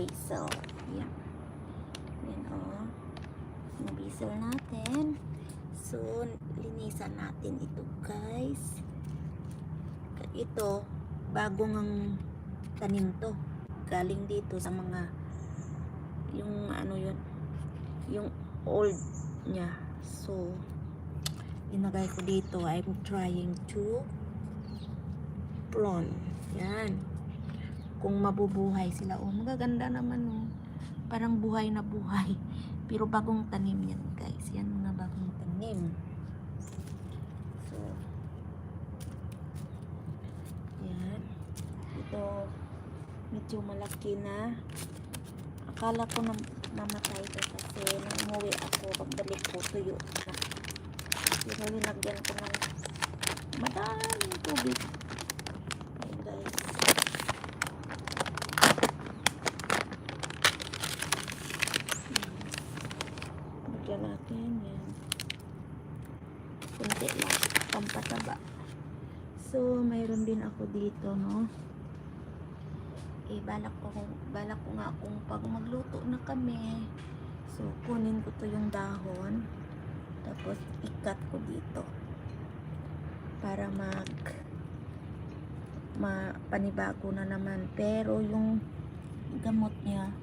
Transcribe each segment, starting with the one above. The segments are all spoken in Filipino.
basil. Yan. Yan o. Yung basil natin. So, linisan natin ito guys. Ito, bagong ang tanim to. Galing dito sa mga yung ano yun yung old niya. So, inagay ko dito. I'm trying to prawn. Yan. Kung mabubuhay sila. Oh, magaganda naman oh. Parang buhay na buhay. Pero bagong tanim yan guys. Yan mga bagong tanim. So, yan. Ito, medyo malaki na. Akala ko na mamatay ito kasi nung umuwi ako, pagbalik ko, tuyo na. Pero linagyan ko ng madaming tubig. Ayan guys. Hmm. Lagyan natin yan. Kunti lang. Pampataba. So, mayroon din ako dito, no? Eh, balak ko, balak ko nga kung pag magluto na kami. So, kunin ko to yung dahon. Tapos, ikat ko dito. Para mag ma panibago na naman. Pero, yung gamot niya,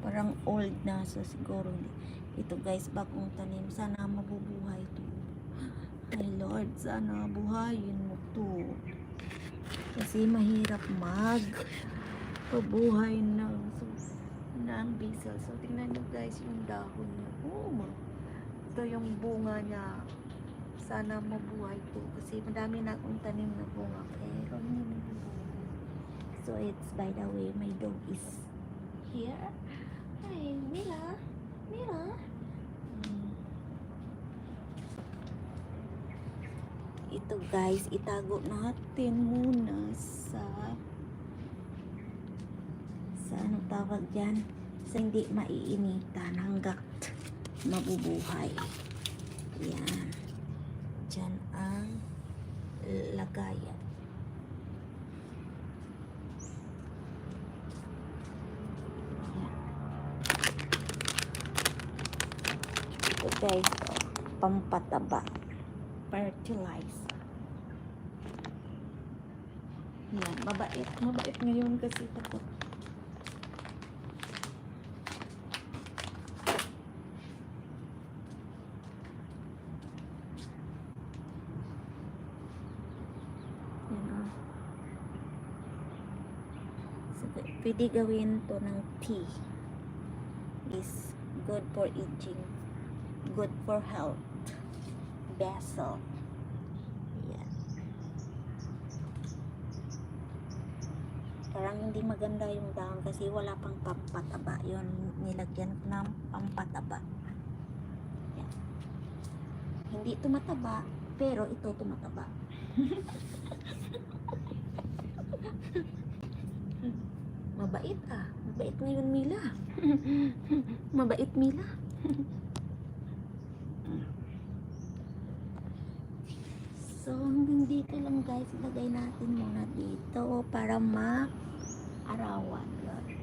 parang old na. So, siguro, ito guys, bagong tanim. Sana mabubuhay to. Ay, Lord, sana buhayin mo to. Kasi mahirap mag pabuhay ng so, ng basil. So, tingnan nyo guys yung dahon niya. Oh. Ito yung bunga niya. Sana mabuhay to. Kasi madami na akong tanim na bunga. Pero hindi nabubuhay. So, it's by the way, my dog is here. Mila. Hmm. Ito guys, itago natin muna sa sa ano tawag dyan sa hindi maiinitan hanggat mabubuhay yan dyan ang lagayan yan ito guys oh, pampataba fertilizer yan mabait mabait ngayon kasi takot Yan o. So, p- pwede gawin to ng tea. Is good for aging. Good for health. Basil. Yan. Parang hindi maganda yung dahon kasi wala pang pampataba. Yun, nilagyan ko ng pampataba. Yan. Hindi tumataba, pero ito tumataba. Mabait ah. Mabait ngayon Mila. Mabait Mila. so hanggang dito lang guys. Ilagay natin muna dito para ma-arawan. Yun.